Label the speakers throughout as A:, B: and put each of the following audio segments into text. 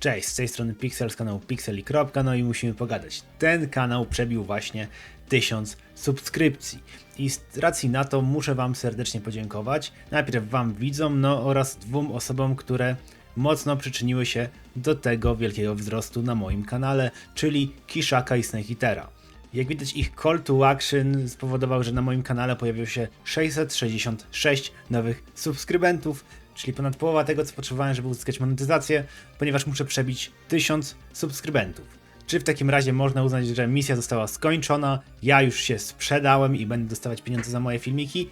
A: Cześć, z tej strony Pixel z kanału Pixel i kropka, no i musimy pogadać. Ten kanał przebił właśnie 1000 subskrypcji i z racji na to muszę Wam serdecznie podziękować. Najpierw Wam widzom, no oraz dwóm osobom, które mocno przyczyniły się do tego wielkiego wzrostu na moim kanale, czyli Kishaka i Snehitera. Jak widać, ich call to action spowodował, że na moim kanale pojawiło się 666 nowych subskrybentów, czyli ponad połowa tego, co potrzebowałem, żeby uzyskać monetyzację, ponieważ muszę przebić 1000 subskrybentów. Czy w takim razie można uznać, że misja została skończona, ja już się sprzedałem i będę dostawać pieniądze za moje filmiki?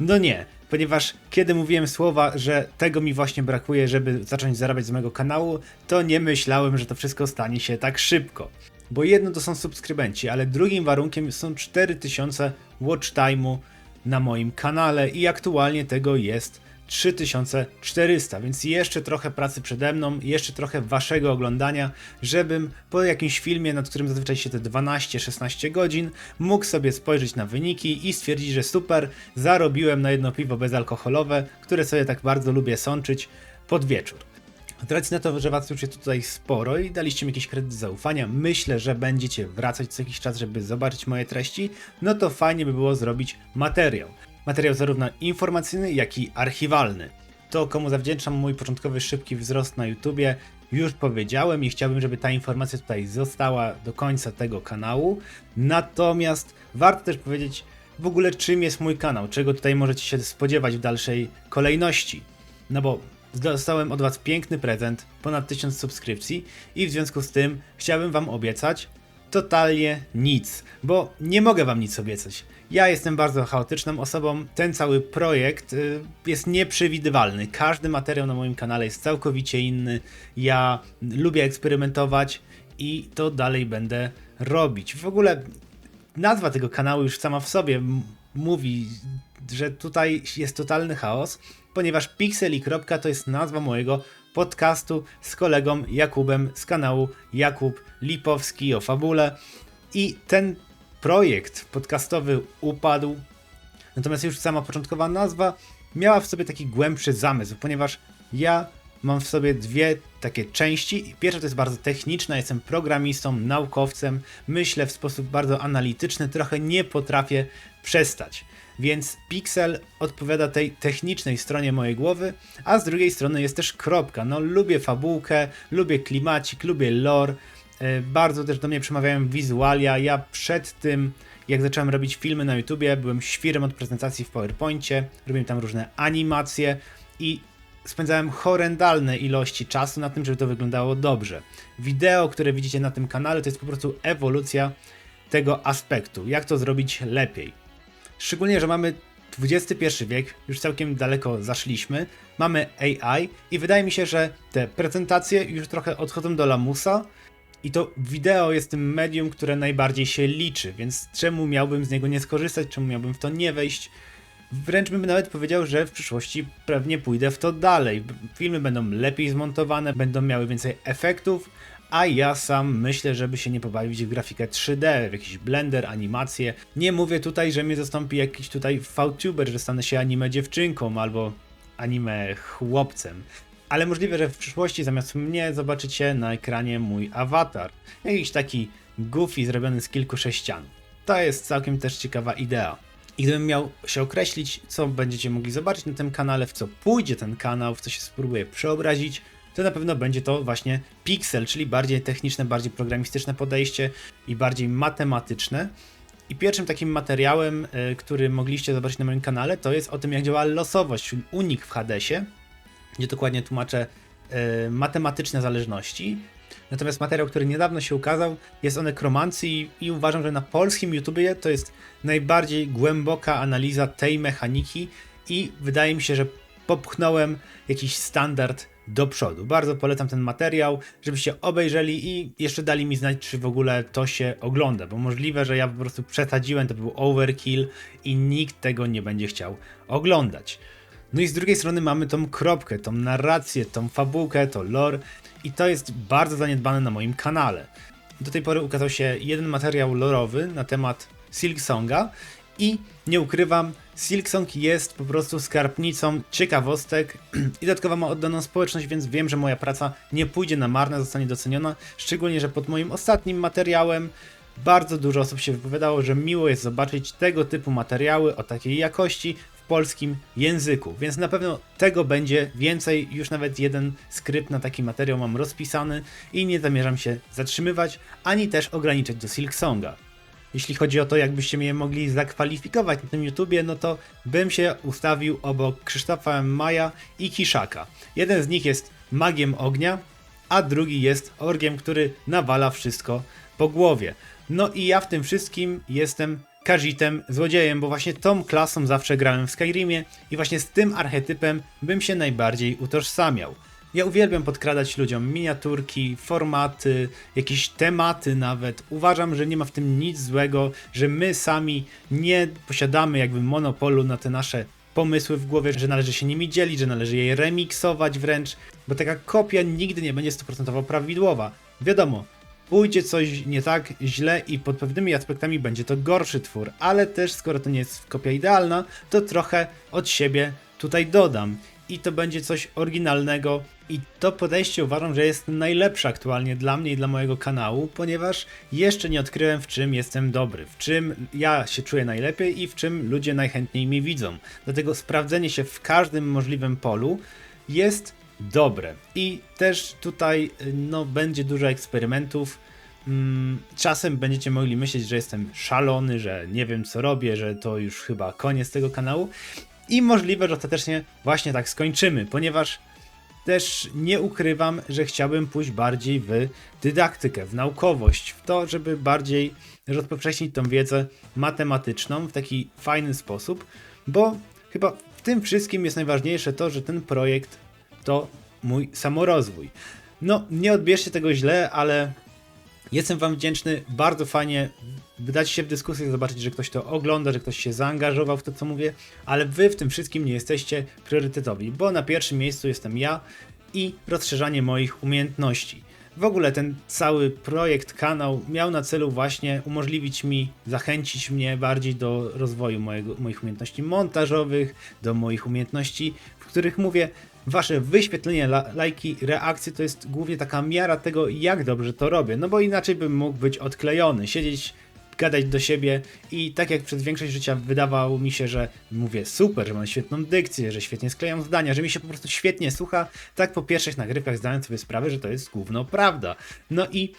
A: No nie, ponieważ kiedy mówiłem słowa, że tego mi właśnie brakuje, żeby zacząć zarabiać z mojego kanału, to nie myślałem, że to wszystko stanie się tak szybko. Bo jedno to są subskrybenci, ale drugim warunkiem są 4000 watch time'u na moim kanale i aktualnie tego jest 3400, więc jeszcze trochę pracy przede mną, jeszcze trochę waszego oglądania, żebym po jakimś filmie, nad którym zazwyczaj się te 12-16 godzin, mógł sobie spojrzeć na wyniki i stwierdzić, że super, zarobiłem na jedno piwo bezalkoholowe, które sobie tak bardzo lubię sączyć pod wieczór. Z racji na to, że was już jest tutaj sporo i daliście mi jakiś kredyt zaufania, myślę, że będziecie wracać co jakiś czas, żeby zobaczyć moje treści, no to fajnie by było zrobić materiał. Materiał zarówno informacyjny, jak i archiwalny. To, komu zawdzięczam mój początkowy szybki wzrost na YouTubie, już powiedziałem i chciałbym, żeby ta informacja tutaj została do końca tego kanału. Natomiast warto też powiedzieć w ogóle, czym jest mój kanał, czego tutaj możecie się spodziewać w dalszej kolejności. No bo dostałem od Was piękny prezent, ponad 1000 subskrypcji i w związku z tym chciałbym Wam obiecać totalnie nic, bo nie mogę Wam nic obiecać. Ja jestem bardzo chaotyczną osobą, ten cały projekt y, jest nieprzewidywalny. Każdy materiał na moim kanale jest całkowicie inny. Ja lubię eksperymentować i to dalej będę robić. W ogóle nazwa tego kanału już sama w sobie mówi, że tutaj jest totalny chaos, ponieważ Pixel i kropka to jest nazwa mojego podcastu z kolegą Jakubem z kanału Jakub Lipowski o fabule. I ten projekt podcastowy upadł. Natomiast już sama początkowa nazwa miała w sobie taki głębszy zamysł, ponieważ ja mam w sobie dwie takie części. Pierwsza to jest bardzo techniczna, jestem programistą, naukowcem, myślę w sposób bardzo analityczny, trochę nie potrafię przestać. Więc Pixel odpowiada tej technicznej stronie mojej głowy, a z drugiej strony jest też kropka. No, lubię fabułkę, lubię klimacik, lubię lore. E, Bardzo też do mnie przemawiają wizualia. Ja przed tym, jak zacząłem robić filmy na YouTubie, byłem świrem od prezentacji w PowerPoincie, robiłem tam różne animacje i spędzałem horrendalne ilości czasu na tym, żeby to wyglądało dobrze. Wideo, które widzicie na tym kanale, to jest po prostu ewolucja tego aspektu. Jak to zrobić lepiej. Szczególnie, że mamy XXI wiek, już całkiem daleko zaszliśmy, mamy AI i wydaje mi się, że te prezentacje już trochę odchodzą do lamusa i to wideo jest tym medium, które najbardziej się liczy, więc czemu miałbym z niego nie skorzystać, czemu miałbym w to nie wejść? Wręcz bym nawet powiedział, że w przyszłości pewnie pójdę w to dalej. Filmy będą lepiej zmontowane, będą miały więcej efektów, a ja sam myślę, żeby się nie pobawić w grafikę 3D, w jakiś blender, animację. Nie mówię tutaj, że mnie zastąpi jakiś tutaj VTuber, że stanę się anime dziewczynką albo anime chłopcem. Ale możliwe, że w przyszłości zamiast mnie zobaczycie na ekranie mój awatar. Jakiś taki goofy zrobiony z kilku sześcian. To jest całkiem też ciekawa idea. I gdybym miał się określić, co będziecie mogli zobaczyć na tym kanale, w co pójdzie ten kanał, w co się spróbuję przeobrazić, to na pewno będzie to właśnie Pixel, czyli bardziej techniczne, bardziej programistyczne podejście i bardziej matematyczne. I pierwszym takim materiałem, y, który mogliście zobaczyć na moim kanale, to jest o tym, jak działa losowość, czyli unik w Hadesie, gdzie dokładnie tłumaczę y, matematyczne zależności. Natomiast materiał, który niedawno się ukazał, jest o nekromancji i uważam, że na polskim YouTubie to jest najbardziej głęboka analiza tej mechaniki i wydaje mi się, że popchnąłem jakiś standard do przodu. Bardzo polecam ten materiał, żebyście obejrzeli i jeszcze dali mi znać, czy w ogóle to się ogląda, bo możliwe, że ja po prostu przesadziłem, to był overkill i nikt tego nie będzie chciał oglądać. No i z drugiej strony mamy tą kropkę, tą narrację, tą fabułkę, to lore i to jest bardzo zaniedbane na moim kanale. Do tej pory ukazał się jeden materiał lorowy na temat Silk Songa I nie ukrywam, Silksong jest po prostu skarbnicą ciekawostek i dodatkowo ma oddaną społeczność, więc wiem, że moja praca nie pójdzie na marne, zostanie doceniona. Szczególnie, że pod moim ostatnim materiałem bardzo dużo osób się wypowiadało, że miło jest zobaczyć tego typu materiały o takiej jakości polskim języku. Więc na pewno tego będzie więcej. Już nawet jeden skrypt na taki materiał mam rozpisany i nie zamierzam się zatrzymywać, ani też ograniczać do Silksonga jeśli chodzi o to, jakbyście mnie mogli zakwalifikować na tym YouTubie, no to bym się ustawił obok Krzysztofa Maja i Kiszaka. Jeden z nich jest magiem ognia, a drugi jest orgiem, który nawala wszystko po głowie. No i ja w tym wszystkim jestem Kajitem, złodziejem, bo właśnie tą klasą zawsze grałem w Skyrimie i właśnie z tym archetypem bym się najbardziej utożsamiał. Ja uwielbiam podkradać ludziom miniaturki, formaty, jakieś tematy nawet. Uważam, że nie ma w tym nic złego, że my sami nie posiadamy jakby monopolu na te nasze pomysły w głowie, że należy się nimi dzielić, że należy je remiksować wręcz, bo taka kopia nigdy nie będzie 100% prawidłowa. Wiadomo, pójdzie coś nie tak źle i pod pewnymi aspektami będzie to gorszy twór, ale też skoro to nie jest kopia idealna, to trochę od siebie tutaj dodam i to będzie coś oryginalnego. I to podejście uważam, że jest najlepsze aktualnie dla mnie i dla mojego kanału, ponieważ jeszcze nie odkryłem w czym jestem dobry, w czym ja się czuję najlepiej i w czym ludzie najchętniej mi widzą. Dlatego sprawdzenie się w każdym możliwym polu jest dobre. I też tutaj no, będzie dużo eksperymentów. Mm, czasem będziecie mogli myśleć, że jestem szalony, że nie wiem co robię, że to już chyba koniec tego kanału. I możliwe, że ostatecznie właśnie tak skończymy, ponieważ też nie ukrywam, że chciałbym pójść bardziej w dydaktykę, w naukowość, w to, żeby bardziej rozpowszechnić tą wiedzę matematyczną w taki fajny sposób, bo chyba w tym wszystkim jest najważniejsze to, że ten projekt to mój samorozwój. No, nie odbierzcie tego źle, ale jestem Wam wdzięczny, bardzo fajnie wydać się w dyskusję, zobaczyć, że ktoś to ogląda, że ktoś się zaangażował w to, co mówię, ale wy w tym wszystkim nie jesteście priorytetowi, bo na pierwszym miejscu jestem ja i rozszerzanie moich umiejętności. W ogóle ten cały projekt, kanał miał na celu właśnie umożliwić mi, zachęcić mnie bardziej do rozwoju mojego, moich umiejętności montażowych, do moich umiejętności, w których mówię, wasze wyświetlenie, lajki, reakcje to jest głównie taka miara tego, jak dobrze to robię. No bo inaczej bym mógł być odklejony, siedzieć gadać do siebie i tak jak przez większość życia wydawało mi się, że mówię super, że mam świetną dykcję, że świetnie sklejam zdania, że mi się po prostu świetnie słucha, tak po pierwszych nagrywkach zdałem sobie sprawę, że to jest główno prawda. No i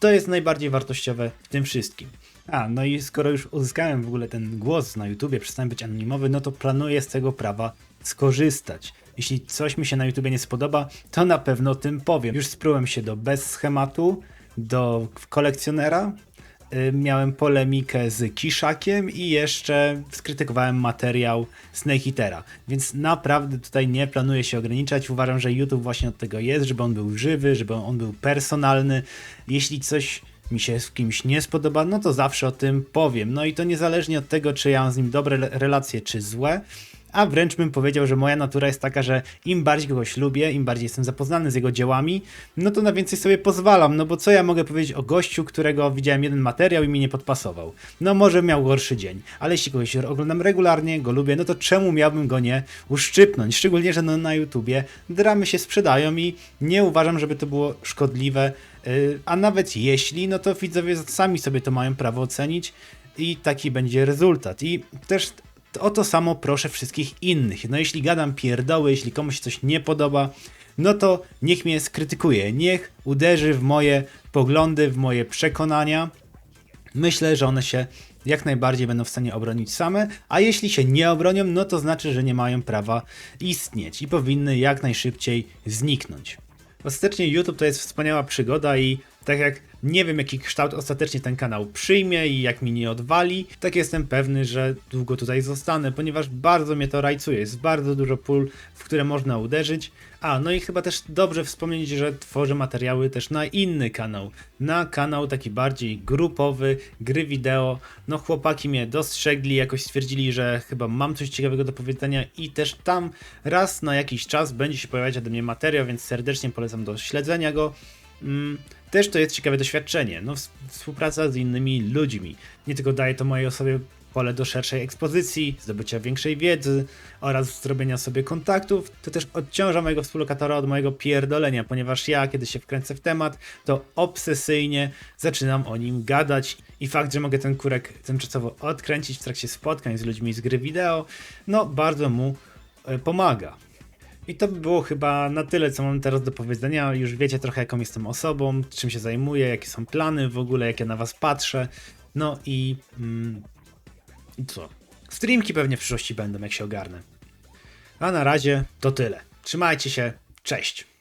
A: to jest najbardziej wartościowe w tym wszystkim. A, no i skoro już uzyskałem w ogóle ten głos na YouTubie, przestałem być anonimowy, no to planuję z tego prawa skorzystać. Jeśli coś mi się na YouTubie nie spodoba, to na pewno tym powiem. Już sprółem się do bez schematu, do kolekcjonera, miałem polemikę z Kiszakiem i jeszcze skrytykowałem materiał Snake Eatera. Więc naprawdę tutaj nie planuję się ograniczać. Uważam, że YouTube właśnie od tego jest, żeby on był żywy, żeby on był personalny. Jeśli coś mi się z kimś nie spodoba, no to zawsze o tym powiem. No i to niezależnie od tego, czy ja mam z nim dobre relacje, czy złe a wręcz bym powiedział, że moja natura jest taka, że im bardziej kogoś lubię, im bardziej jestem zapoznany z jego dziełami, no to na więcej sobie pozwalam, no bo co ja mogę powiedzieć o gościu, którego widziałem jeden materiał i mi nie podpasował? No może miał gorszy dzień, ale jeśli kogoś oglądam regularnie, go lubię, no to czemu miałbym go nie uszczypnąć? Szczególnie, że no, na YouTubie dramy się sprzedają i nie uważam, żeby to było szkodliwe, yy, a nawet jeśli, no to widzowie sami sobie to mają prawo ocenić i taki będzie rezultat. I też to o to samo proszę wszystkich innych. No jeśli gadam pierdoły, jeśli komuś coś nie podoba, no to niech mnie skrytykuje, niech uderzy w moje poglądy, w moje przekonania. Myślę, że one się jak najbardziej będą w stanie obronić same, a jeśli się nie obronią, no to znaczy, że nie mają prawa istnieć i powinny jak najszybciej zniknąć. Ostatecznie YouTube to jest wspaniała przygoda i tak jak nie wiem, jaki kształt ostatecznie ten kanał przyjmie i jak mi nie odwali, tak jestem pewny, że długo tutaj zostanę, ponieważ bardzo mnie to rajcuje. Jest bardzo dużo pól, w które można uderzyć. A, no i chyba też dobrze wspomnieć, że tworzę materiały też na inny kanał. Na kanał taki bardziej grupowy, gry wideo. No chłopaki mnie dostrzegli, jakoś stwierdzili, że chyba mam coś ciekawego do powiedzenia i też tam raz na jakiś czas będzie się pojawiać ode mnie materiał, więc serdecznie polecam do śledzenia go. Mm, też to jest ciekawe doświadczenie. No, współpraca z innymi ludźmi. Nie tylko daje to mojej osobie pole do szerszej ekspozycji, zdobycia większej wiedzy oraz zrobienia sobie kontaktów, to też odciąża mojego współlokatora od mojego pierdolenia, ponieważ ja, kiedy się wkręcę w temat, to obsesyjnie zaczynam o nim gadać i fakt, że mogę ten kurek tymczasowo odkręcić w trakcie spotkań z ludźmi z gry wideo, no bardzo mu e, pomaga. I to by było chyba na tyle, co mam teraz do powiedzenia. Już wiecie trochę, jaką jestem osobą, czym się zajmuję, jakie są plany w ogóle, jak ja na was patrzę. No i. Mm, i co? Streamki pewnie w przyszłości będą, jak się ogarnę. A na razie to tyle. Trzymajcie się. Cześć.